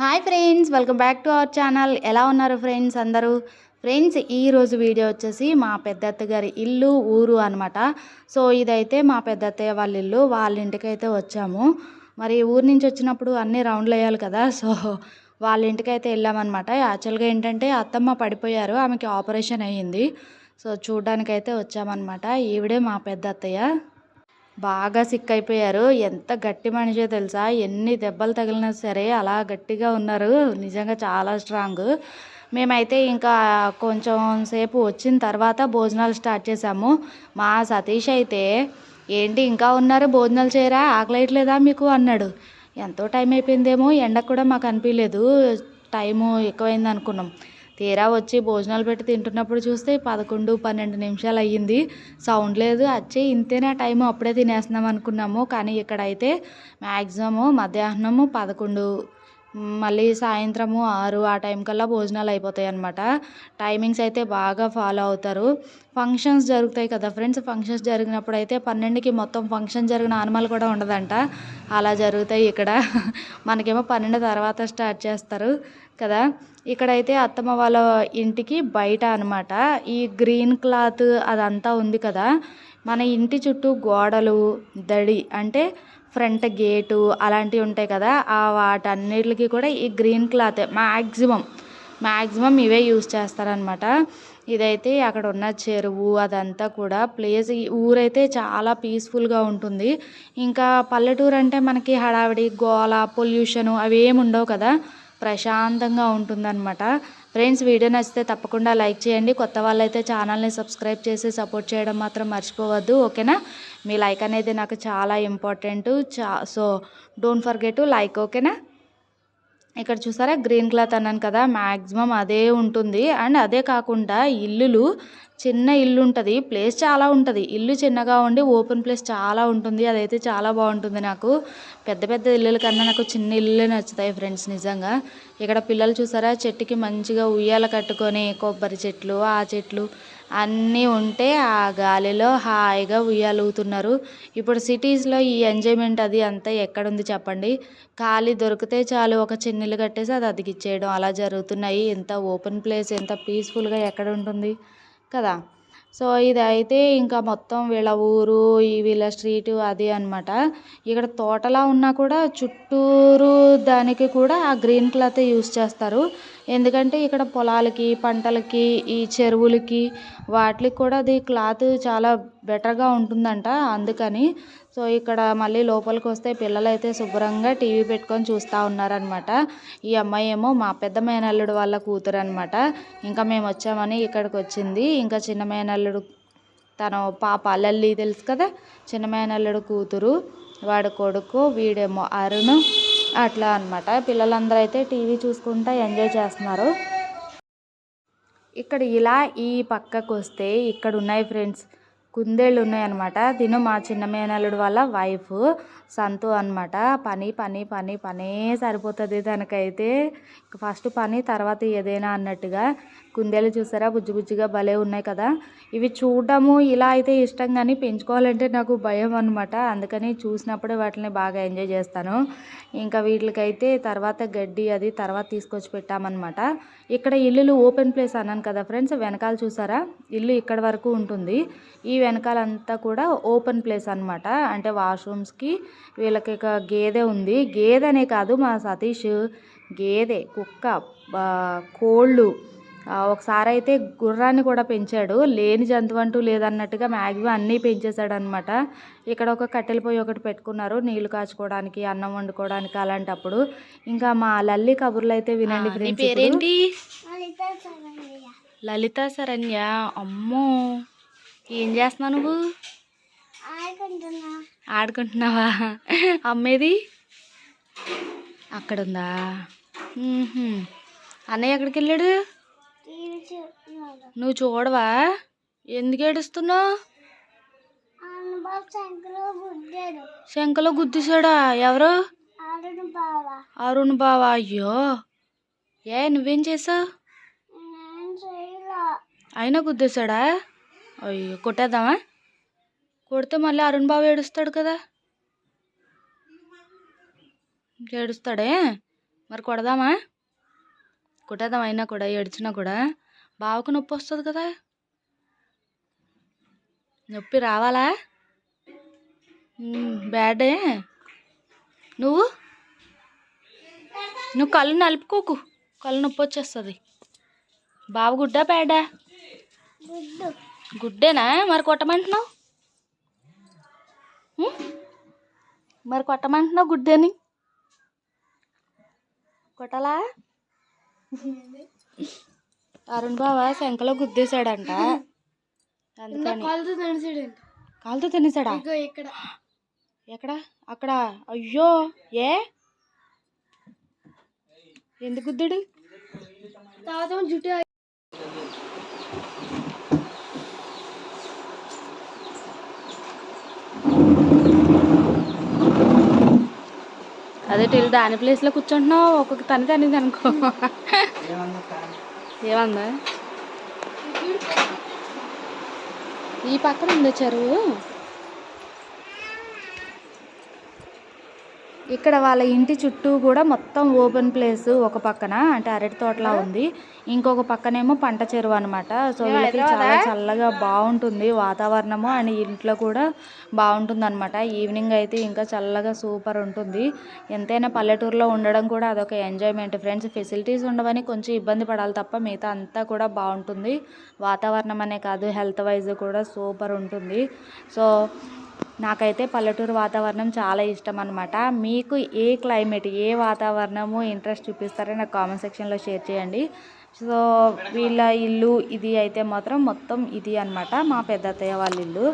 Hi friends welcome back to our channel. ఎలా ఉన్నారు friends అందరూ? ఫ్రెండ్స్ ఈరోజు వీడియో వచ్చేసి మా పెద్దత్త గారి ఇల్లు ఊరు అనమాట సో ఇదైతే మా పెద్దత్తయ్య వాళ్ళ ఇల్లు వాళ్ళ ఇంటికైతే వచ్చాము. మరి ఊరు నుంచి వచ్చినప్పుడు అన్ని రౌండ్లు వేయాలి కదా సో వాళ్ళ ఇంటికైతే వెళ్ళామన్నమాట. యాక్చువల్గా ఏంటంటే అత్తమ్మ పడిపోయారు ఆమెకి ఆపరేషన్ అయ్యింది. సో చూడ్డానికైతే వచ్చామన్నమాట. ఈవిడే మా పెద్దత్తయ్య. బాగా సిక్ అయిపోయారు ఎంత గట్టి మనిషో తెలుసా? ఎన్ని దెబ్బలు తగిలినా సరే అలా గట్టిగా ఉన్నారు. నిజంగా చాలా స్ట్రాంగ్ మేమైతే ఇంకా కొంచెం సేపు వచ్చిన తర్వాత భోజనాలు స్టార్ట్ చేసాము మా సతీష్ అయితే ఏంటి ఇంకా ఉన్నారు? భోజనాలు చేయరా? ఆకలేయట్లేదా మీకు? అన్నాడు. ఎంతో టైం అయిపోయిందేమో? ఎండ కూడా మాకు అనిపించలేదు టైము ఎక్కువైంది అనుకున్నాం తీరా వచ్చి భోజనాలు పెట్టి తింటున్నప్పుడు చూస్తే పదకొండు పన్నెండు నిమిషాలు అయ్యింది. సౌండ్ లేదు. వచ్చి ఇంతేనా టైము? అప్పుడే తినేస్తున్నాం అనుకున్నాము. కానీ ఇక్కడైతే మ్యాక్సిమము మధ్యాహ్నము పదకొండు మళ్ళీ సాయంత్రము ఆరు ఆ టైం కల్లా భోజనాలు అయిపోతాయి అన్నమాట. టైమింగ్స్ అయితే బాగా ఫాలో అవుతారు. ఫంక్షన్స్ జరుగుతాయి కదా ఫ్రెండ్స్. ఫంక్షన్స్ జరిగినప్పుడు అయితే పన్నెండుకి మొత్తం ఫంక్షన్ జరిగిన ఆనమాలు కూడా ఉండదంట. అలా జరుగుతాయి ఇక్కడ. మనకేమో పన్నెండు తర్వాత స్టార్ట్ చేస్తారు కదా. ఇక్కడైతే అత్తమ్మ వాళ్ళ ఇంటికి బయట అనమాట ఈ గ్రీన్ క్లాత్ అదంతా ఉంది కదా. మన ఇంటి చుట్టూ గోడలు దడి అంటే ఫ్రంట్ గేటు అలాంటివి ఉంటాయి కదా. ఆ వాటన్నిటికి కూడా ఈ గ్రీన్ క్లాత్ మ్యాక్సిమం మ్యాక్సిమం ఇవే యూస్ చేస్తారనమాట ఇదైతే అక్కడ ఉన్న చెరువు అదంతా కూడా ప్లేస్ ఈ ఊరైతే చాలా పీస్ఫుల్గా ఉంటుంది. ఇంకా పల్లెటూరు అంటే మనకి హడావిడి గోళ పొల్యూషను అవి ఏమి ఉండవు కదా. ప్రశాంతంగా ఉంటుందన్నమాట. ఫ్రెండ్స్ వీడియో నచ్చితే తప్పకుండా లైక్ చేయండి. కొత్త వాళ్ళైతే ఛానల్ని సబ్స్క్రైబ్ చేసి సపోర్ట్ చేయడం మాత్రం మర్చిపోవద్దు ఓకేనా? మీ లైక్ అనేది నాకు చాలా ఇంపార్టెంట్. చా సో డోంట్ ఫర్గెట్ లైక్ ఓకేనా? ఇక్కడ చూసారా? గ్రీన్ క్లాత్ అన్నాను కదా మ్యాక్సిమం అదే ఉంటుంది. అండ్ అదే కాకుండా ఇల్లులు చిన్న ఇల్లు ఉంటుంది. ప్లేస్ చాలా ఉంటుంది. ఇల్లు చిన్నగా ఉండి ఓపెన్ ప్లేస్ చాలా ఉంటుంది. అదైతే చాలా బాగుంటుంది నాకు. పెద్ద పెద్ద ఇల్లుల కన్నా నాకు చిన్న ఇల్లులే నచ్చుతాయి ఫ్రెండ్స్ నిజంగా. ఇక్కడ పిల్లలు చూసారా? చెట్టుకి మంచిగా ఉయ్యాల కట్టుకొని కొబ్బరి చెట్లు ఆ చెట్లు అన్నీ ఉంటే ఆ గాలిలో హాయిగా ఉయ్యాలుగుతున్నారు ఇప్పుడు సిటీస్లో ఈ ఎంజాయ్మెంట్ అది అంతా ఎక్కడుంది చెప్పండి? ఖాళీ దొరికితే చాలు ఒక చిన్నిల్లు కట్టేసి అది అతికిచ్చేయడం. అలా జరుగుతున్నాయి. ఎంత ఓపెన్ ప్లేస్ ఎంత పీస్ఫుల్గా ఎక్కడ ఉంటుంది? కదా? సో ఇదైతే ఇంకా మొత్తం వీళ్ళ ఊరు వీళ్ళ స్ట్రీటు అది అనమాట ఇక్కడ తోటలా ఉన్నా కూడా చుట్టూరు దానికి కూడా ఆ గ్రీన్ క్లాత్ యూస్ చేస్తారు. ఎందుకంటే ఇక్కడ పొలాలకి పంటలకి ఈ చెరువులకి వాటికి కూడా అది క్లాత్ చాలా బెటర్గా ఉంటుందంట అందుకని. సో ఇక్కడ మళ్ళీ లోపలికి వస్తే పిల్లలు అయితే శుభ్రంగా టీవీ పెట్టుకొని చూస్తూ ఉన్నారనమాట ఈ అమ్మాయి ఏమో మా పెద్ద మేనల్లుడు వాళ్ళ కూతురు అనమాట ఇంకా మేము వచ్చామని ఇక్కడికి వచ్చింది ఇంకా చిన్న మేనల్లుడు తన పాప అల్లల్లి తెలుసు కదా? చిన్న మేనల్లుడు కూతురు వాడి కొడుకు వీడేమో అరుణ్ అట్లా అనమాట పిల్లలందరూ అయితే టీవీ చూసుకుంటూ ఎంజాయ్ చేస్తున్నారు. ఇక్కడ ఇలా ఈ పక్కకు వస్తే ఇక్కడ ఉన్నాయి ఫ్రెండ్స్. కుందేళ్ళు ఉన్నాయన్నమాట తిను మా చిన్న మేనల్లుడు వాళ్ళ వైఫ్ సంతు అనమాట పని పని పని పనే సరిపోతుంది దానికైతే ఫస్ట్ పని తర్వాత ఏదైనా అన్నట్టుగా కుందేలు చూసారా? బుజ్జి బుజ్జిగా భలే ఉన్నాయి కదా. ఇవి చూడడము ఇలా అయితే ఇష్టం కానీ పెంచుకోవాలంటే నాకు భయం అనమాట అందుకని చూసినప్పుడే వాటిని బాగా ఎంజాయ్ చేస్తాను. ఇంకా వీటికైతే తర్వాత గడ్డి అది తర్వాత తీసుకొచ్చి పెట్టామన్నమాట. ఇక్కడ ఇల్లులు ఓపెన్ ప్లేస్ అన్నాను కదా ఫ్రెండ్స్ వెనకాల చూసారా? ఇల్లు ఇక్కడ వరకు ఉంటుంది. ఈ వెనకాలంతా కూడా ఓపెన్ ప్లేస్ అనమాట అంటే వాష్రూమ్స్కి వీళ్ళకి ఒక గేదె ఉంది. గేదె అనే కాదు మా సతీష్ గేదె కుక్క కోళ్ళు ఒకసారి అయితే గుర్రాన్ని కూడా పెంచాడు. లేని జంతువు అంటూ లేదన్నట్టుగా మ్యాక్సిమం అన్నీ పెంచేశాడు అనమాట ఇక్కడ ఒక కట్టెల పొయ్యి ఒకటి పెట్టుకున్నారు నీళ్ళు కాచుకోవడానికి అన్నం వండుకోవడానికి అలాంటప్పుడు. ఇంకా మా లల్లి కబుర్లు అయితే వినండి ఫ్రెండ్స్ పేరేంటి? లలిత శరణ్య. అమ్మో! ఏం చేస్తున్నావు నువ్వు? ఆడుకుంటున్నావా? అమ్మేది? అక్కడ ఉందా అన్నయ్య ఎక్కడికి వెళ్ళాడు నువ్వు చూడవా? ఎందుకు ఏడుస్తున్నావు? శంకలో గుద్దేశాడా? ఎవరు? అరుణ్ బావా. అయ్యో. ఏ నువ్వేం చేసావు? అయినా గుద్దేశాడా? అయ్యో కొట్టేద్దామా? కొడితే మళ్ళీ అరుణ్ బాబు ఏడుస్తాడు కదా. ఏడుస్తాడే? మరి కొడదామా? కొట్టేద్దాం అయినా కూడా ఏడ్చినా కూడా. బావకు నొప్పి వస్తుంది కదా. నొప్పి రావాలా? బ్యాడే నువ్వు? నువ్వు కళ్ళు నలుపుకోకు. కళ్ళు నొప్పి వచ్చేస్తుంది. బాబు గుడ్డా బ్యాడా గుడ్డేనా? మరి కొట్టమంటున్నావు? మరి కొట్టమంటున్నావు గుడ్డేని? కొట్టాలా? అరుణ్ బావ శంకలో గుద్దేశాడంట. అందుకని కాలుతో తినేసాడా ఇగో ఇక్కడ. ఎక్కడ? అక్కడ? అయ్యో! ఏ? ఎందుకు గుద్దాడు? తర్వాత జుట్టు అదే టిల్ దాని ప్లేస్లో కూర్చుంటున్నావు. ఒక్కొక్క తని తనిది అనుకో. ఏమందా? ఈ పక్కన ఉంది చెరువు? ఇక్కడ వాళ్ళ ఇంటి చుట్టూ కూడా మొత్తం ఓపెన్ ప్లేస్ ఒక పక్కన అంటే అరటి తోటలా ఉంది. ఇంకొక పక్కనేమో పంట చెరువు అనమాట సో వీళ్ళకి చాలా చల్లగా బాగుంటుంది వాతావరణము అండ్ ఇంట్లో కూడా బాగుంటుంది అనమాట ఈవినింగ్ అయితే ఇంకా చల్లగా సూపర్ ఉంటుంది. ఎంతైనా పల్లెటూరులో ఉండడం కూడా అదొక ఎంజాయ్మెంట్. ఫ్రెండ్స్ ఫెసిలిటీస్ ఉండవని కొంచెం ఇబ్బంది పడాలి తప్ప మిగతా అంతా కూడా బాగుంటుంది. వాతావరణం అనే కాదు హెల్త్ వైజ్ కూడా సూపర్ ఉంటుంది. సో నాకైతే పల్లెటూరు వాతావరణం చాలా ఇష్టం అనమాట మీకు ఏ క్లైమేట్ ఏ వాతావరణము ఇంట్రెస్ట్ చూపిస్తారో నాకు కామెంట్ సెక్షన్లో షేర్ చేయండి. సో వీళ్ళ ఇల్లు ఇది అయితే మాత్రం మొత్తం ఇది అన్నమాట మా పెద్ద అత్తయ్య వాళ్ళ ఇల్లు.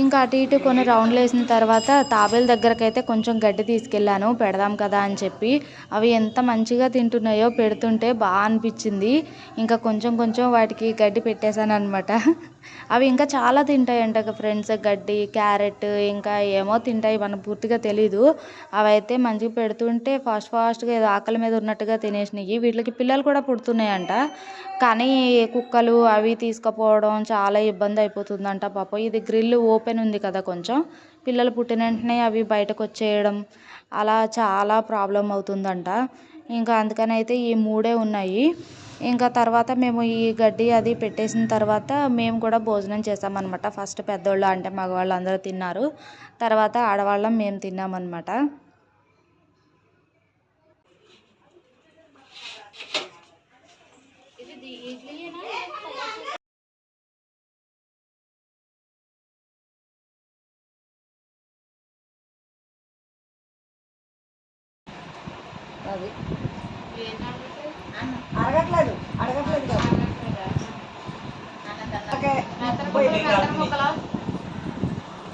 ఇంకా అటు ఇటు కొన్ని రౌండ్లు వేసిన తర్వాత తాబేలు దగ్గరకైతే కొంచెం గడ్డి తీసుకెళ్ళాను పెడదాం కదా అని చెప్పి. అవి ఎంత మంచిగా తింటున్నాయో పెడుతుంటే బాగా అనిపించింది. ఇంకా కొంచెం కొంచెం వాటికి గడ్డి పెట్టేశాను అనమాట అవి ఇంకా చాలా తింటాయంట ఫ్రెండ్స్ గడ్డి క్యారెట్ ఇంకా ఏమో తింటాయి మనకు పూర్తిగా తెలీదు. అవి అయితే మంచిగా పెడుతుంటే ఫాస్ట్ ఫాస్ట్గా ఏదో ఆకలి మీద ఉన్నట్టుగా తినేసినాయి వీటికి పిల్లలు కూడా పుడుతున్నాయంట. కానీ కుక్కలు అవి తీసుకుపోవడం చాలా ఇబ్బంది అయిపోతుందంట పాపం. ఇది గ్రిల్ ఓపెన్ ఉంది కదా కొంచెం. పిల్లలు పుట్టిన వెంటనే అవి బయటకు వచ్చేయడం అలా చాలా ప్రాబ్లం అవుతుందంట. ఇంకా అందుకని అయితే ఈ మూడే ఉన్నాయి. ఇంకా తర్వాత మేము ఈ గడ్డి అది పెట్టేసిన తర్వాత మేము కూడా భోజనం చేసామన్నమాట. ఫస్ట్ పెద్దోళ్ళు అంటే మగవాళ్ళు అందరూ తిన్నారు. తర్వాత ఆడవాళ్ళం మేము తిన్నామన్నమాట. అది.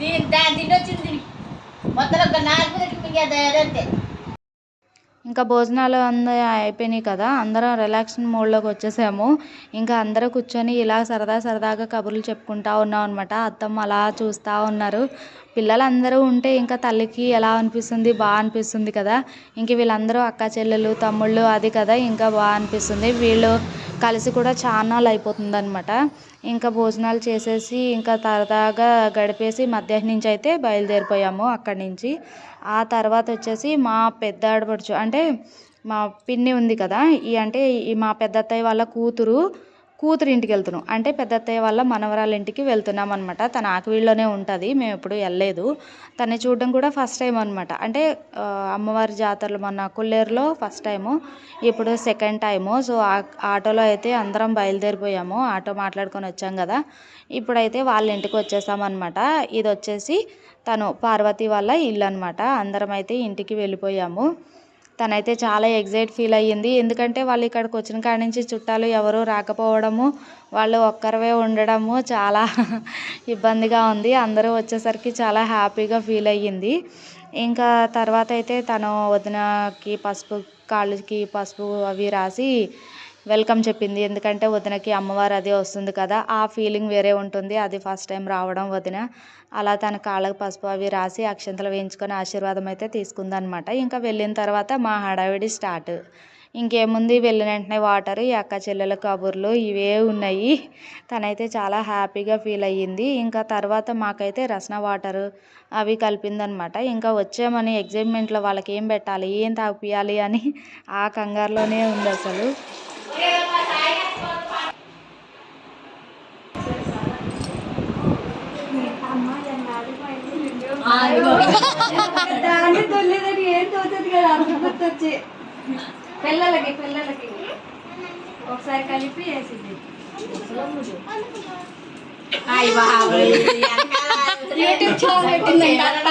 దీని దాని తినొచ్చింది దీనికి మొత్తం ఒక నాలుగు రెట్లు మింగేదంతే ఇంకా భోజనాలు అందరూ అయిపోయినాయి కదా అందరం రిలాక్సింగ్ మోడ్లోకి వచ్చేసాము. ఇంకా అందరూ కూర్చొని ఇలా సరదా సరదాగా కబుర్లు చెప్పుకుంటా ఉన్నాం అనమాట అత్తమ్మ అలా చూస్తూ ఉన్నారు. పిల్లలందరూ ఉంటే ఇంకా తల్లికి ఎలా అనిపిస్తుంది? బాగా అనిపిస్తుంది కదా. ఇంక వీళ్ళందరూ అక్క చెల్లెలు తమ్ముళ్ళు అది కదా ఇంకా బాగా అనిపిస్తుంది. వీళ్ళు కలిసి కూడా చాన్నాళ్ళు అయిపోతుంది అనమాట ఇంకా భోజనాలు చేసేసి ఇంకా సరదాగా గడిపేసి మధ్యాహ్నం నుంచి అయితే బయలుదేరిపోయాము అక్కడి నుంచి. ఆ తర్వాత వచ్చేసి మా పెద్ద ఆడపడుచు అంటే మా పిన్ని ఉంది కదా ఈ అంటే ఈ మా పెద్ద అత్తయ్య వాళ్ళ కూతురు కూతురు ఇంటికి వెళ్తున్నాం. అంటే పెద్ద అత్తయ్య వాళ్ళ మనవరాల ఇంటికి వెళ్తున్నాం అనమాట తన ఆకివీళ్ళలోనే ఉంటుంది మేము ఎప్పుడు వెళ్ళలేదు. తన్ని చూడడం కూడా ఫస్ట్ టైం అనమాట అంటే అమ్మవారి జాతరలు మొన్న కొల్లేరులో ఫస్ట్ టైము ఇప్పుడు సెకండ్ టైము సో ఆటోలో అయితే అందరం బయలుదేరిపోయాము. ఆటో మాట్లాడుకొని వచ్చాం కదా. ఇప్పుడైతే వాళ్ళ ఇంటికి వచ్చేసామన్నమాట ఇది వచ్చేసి తను పార్వతి వాళ్ళ ఇల్లు అనమాట అందరం అయితే ఇంటికి వెళ్ళిపోయాము. తనైతే చాలా ఎగ్జైట్ ఫీల్ అయ్యింది. ఎందుకంటే వాళ్ళు ఇక్కడికి వచ్చిన కాడి నుంచి చుట్టాలు ఎవరూ రాకపోవడము వాళ్ళు ఒక్కరివే ఉండడము చాలా ఇబ్బందిగా ఉంది. అందరూ వచ్చేసరికి చాలా హ్యాపీగా ఫీల్ అయ్యింది. ఇంకా తర్వాత అయితే తను వదినకి పసుపు కాళ్ళకి పసుపు అవి రాసి వెల్కమ్ చెప్పింది. ఎందుకంటే వదినకి అమ్మవారు అది వస్తుంది కదా ఆ ఫీలింగ్ వేరే ఉంటుంది. అది ఫస్ట్ టైం రావడం వదిన. అలా తన కాళ్ళకు పసుపు అవి రాసి అక్షంతలు వేయించుకొని ఆశీర్వాదం అయితే తీసుకుందనమాట. ఇంకా వెళ్ళిన తర్వాత మా హడావిడి స్టార్ట్. ఇంకేముంది? వెళ్ళిన వెంటనే వాటర్ ఈ అక్క చెల్లెల కబుర్లు ఇవే ఉన్నాయి. తనైతే చాలా హ్యాపీగా ఫీల్ అయ్యింది. ఇంకా తర్వాత మాకైతే రసన వాటర్ అవి కలిపిందనమాట. ఇంకా వచ్చామని ఎగ్జైట్మెంట్లో వాళ్ళకి ఏం పెట్టాలి? ఏం తాగిపియాలి అని ఆ కంగారులోనే ఉంది అసలు. దాన్ని తొలిదని ఏం తోచదు కదా అంత గుర్తొచ్చి పిల్లలకి పిల్లలకి ఒకసారి కలిపి వేసింది యూట్యూబ్ ఛానల్ పెట్టిందండి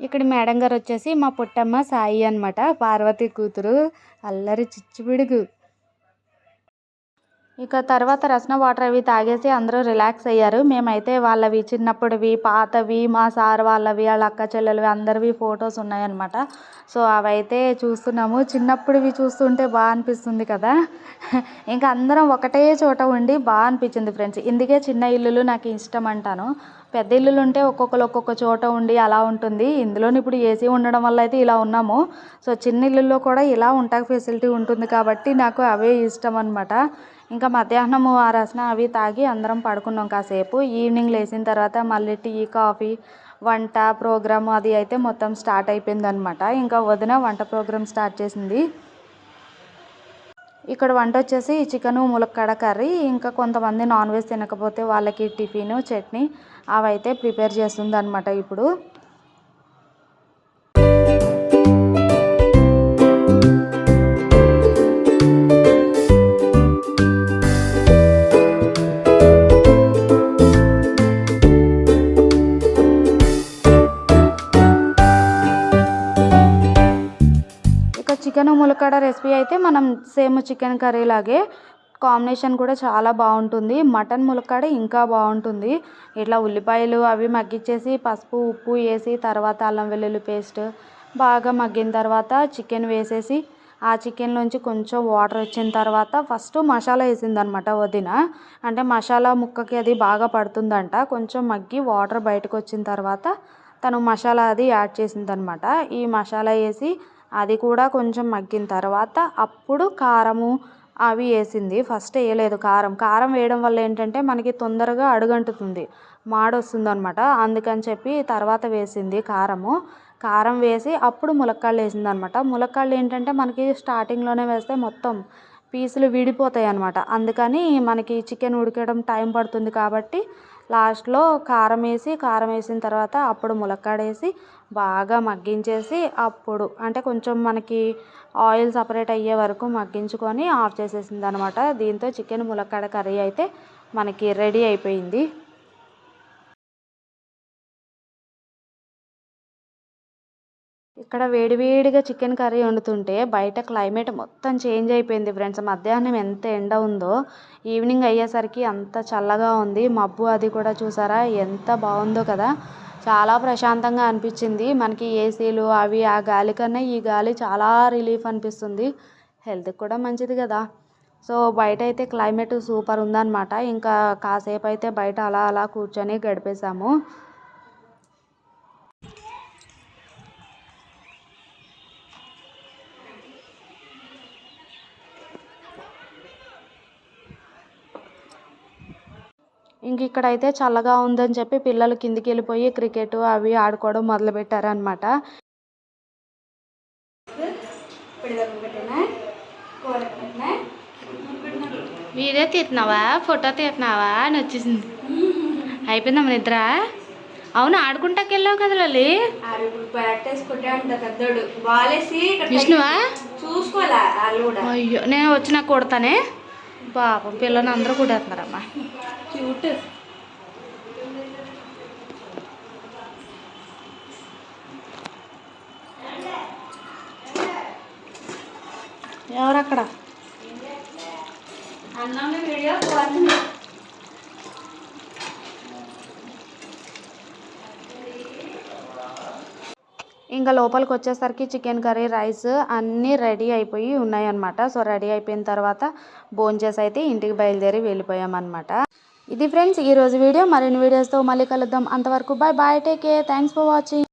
ఇక్కడ మేడం గారు వచ్చేసి మా పుట్టమ్మ సాయి అనమాట పార్వతి కూతురు. అల్లరి చిచ్చుపిడుగు ఇక తర్వాత రసన వాటర్ అవి తాగేసి అందరూ రిలాక్స్ అయ్యారు. మేమైతే వాళ్ళవి చిన్నప్పుడువి పాతవి మా సార్ వాళ్ళవి వాళ్ళ అక్క చెల్లెలవి అందరివి ఫొటోస్ ఉన్నాయన్నమాట. సో అవైతే చూస్తున్నాము. చిన్నప్పుడువి చూస్తుంటే బాగా అనిపిస్తుంది కదా. ఇంకా అందరం ఒకటే చోట ఉండి బాగా అనిపించింది ఫ్రెండ్స్. ఇందుకే చిన్న ఇల్లులు నాకు ఇష్టం అంటాను. పెద్ద ఇల్లులు ఉంటే ఒక్కొక్కరు ఒక్కొక్క చోట ఉండి అలా ఉంటుంది. ఇందులోని ఇప్పుడు ఏసీ ఉండడం వల్ల అయితే ఇలా ఉన్నాము. సో చిన్న ఇల్లుల్లో కూడా ఇలా ఉంటాక ఫెసిలిటీ ఉంటుంది కాబట్టి నాకు అవే ఇష్టం అనమాట ఇంకా మధ్యాహ్నము ఆ రసన అవి తాగి అందరం పడుకున్నాం కాసేపు. ఈవినింగ్ లేచిన తర్వాత మళ్ళీ టీ కాఫీ వంట ప్రోగ్రాము అది అయితే మొత్తం స్టార్ట్ అయిపోయింది అనమాట ఇంకా వదిన వంట ప్రోగ్రామ్ స్టార్ట్ చేసింది. ఇక్కడ వంట వచ్చేసి చికెను ములక్కాడ కర్రీ ఇంకా కొంతమంది నాన్ వెజ్ తినకపోతే వాళ్ళకి టిఫిన్ చట్నీ అవైతే ప్రిపేర్ చేస్తుంది అనమాట ఇప్పుడు. ఇక ములక్కాడ రెసిపీ అయితే మనం సేమ్ చికెన్ కర్రీ లాగే కాంబినేషన్ కూడా చాలా బాగుంటుంది. మటన్ ములక్కాడ ఇంకా బాగుంటుంది. ఇట్లా ఉల్లిపాయలు అవి మగ్గిచ్చేసి పసుపు ఉప్పు వేసి తర్వాత అల్లం వెల్లుల్లి పేస్ట్ బాగా మగ్గిన తర్వాత చికెన్ వేసేసి ఆ చికెన్లోంచి కొంచెం వాటర్ వచ్చిన తర్వాత ఫస్ట్ మసాలా వేసిందనమాట వదిన. అంటే మసాలా ముక్కకి అది బాగా పడుతుందంట. కొంచెం మగ్గి వాటర్ బయటకు వచ్చిన తర్వాత తను మసాలా అది యాడ్ చేసిందనమాట. ఈ మసాలా వేసి అది కూడా కొంచెం మగ్గిన తర్వాత అప్పుడు కారము అవి వేసింది. ఫస్ట్ వేయలేదు కారం. కారం వేయడం వల్ల ఏంటంటే మనకి తొందరగా అడుగంటుతుంది. మాడొస్తుంది అనమాట అందుకని చెప్పి తర్వాత వేసింది కారము. కారం వేసి అప్పుడు ములక్కాడలు వేసింది అనమాట ములక్కాడలు ఏంటంటే మనకి స్టార్టింగ్లోనే వేస్తే మొత్తం పీసులు విడిపోతాయి అనమాట అందుకని మనకి చికెన్ ఉడికడం టైం పడుతుంది కాబట్టి లాస్ట్లో కారం వేసి కారం వేసిన తర్వాత అప్పుడు ములక్కాడ వేసి బాగా మగ్గించేసి అప్పుడు అంటే కొంచెం మనకి ఆయిల్ సపరేట్ అయ్యే వరకు మగ్గించుకొని ఆఫ్ చేసేసింది అనమాట దీంతో చికెన్ ములక్కాడ కర్రీ అయితే మనకి రెడీ అయిపోయింది. ఇక్కడ వేడివేడిగా చికెన్ కర్రీ వండుతుంటే బయట క్లైమేట్ మొత్తం చేంజ్ అయిపోయింది ఫ్రెండ్స్. మధ్యాహ్నం ఎంత ఎండ ఉందో ఈవినింగ్ అయ్యేసరికి అంత చల్లగా ఉంది. మబ్బు అది కూడా చూసారా? ఎంత బాగుందో కదా. చాలా ప్రశాంతంగా అనిపించింది. మనకి ఏసీలు అవి ఆ గాలి కన్నా ఈ గాలి చాలా రిలీఫ్ అనిపిస్తుంది. హెల్త్కి కూడా మంచిది కదా. సో బయట అయితే క్లైమేట్ సూపర్ ఉందన్నమాట. ఇంకా కాసేపు అయితే బయట అలా అలా కూర్చొని గడిపేశాము. ఇంక ఇక్కడైతే చల్లగా ఉందని చెప్పి పిల్లలు కిందికి వెళ్ళిపోయి క్రికెట్ అవి ఆడుకోవడం మొదలుపెట్టారనమాట వీడియో తీస్తున్నావా? ఫోటో తీస్తున్నావా? అని వచ్చేసింది. అయిపోయిందమ్మ నిద్ర అవును? ఆడుకుంటాకి వెళ్ళావు కదా లలి? విష్ణువా అయ్యో నేను వచ్చినా కొడతానే? పాపం పిల్లలు అందరూ కొట్టేస్తున్నారమ్మా. క్యూట్ ఎవరు అక్కడ అన్నం వీడియో ఇంకా లోపలికి వచ్చేసరికి చికెన్ కర్రీ రైస్ అన్నీ రెడీ అయిపోయి ఉన్నాయన్నమాట. సో రెడీ అయిపోయిన తర్వాత భోంచేసి అయితే ఇంటికి బయలుదేరి వెళ్ళిపోయామన్నమాట. ఇది ఫ్రెండ్స్ ఈరోజు వీడియో. మరిన్ని వీడియోస్తో మళ్ళీ కలుద్దాం. అంతవరకు bye bye take care. Thanks for watching.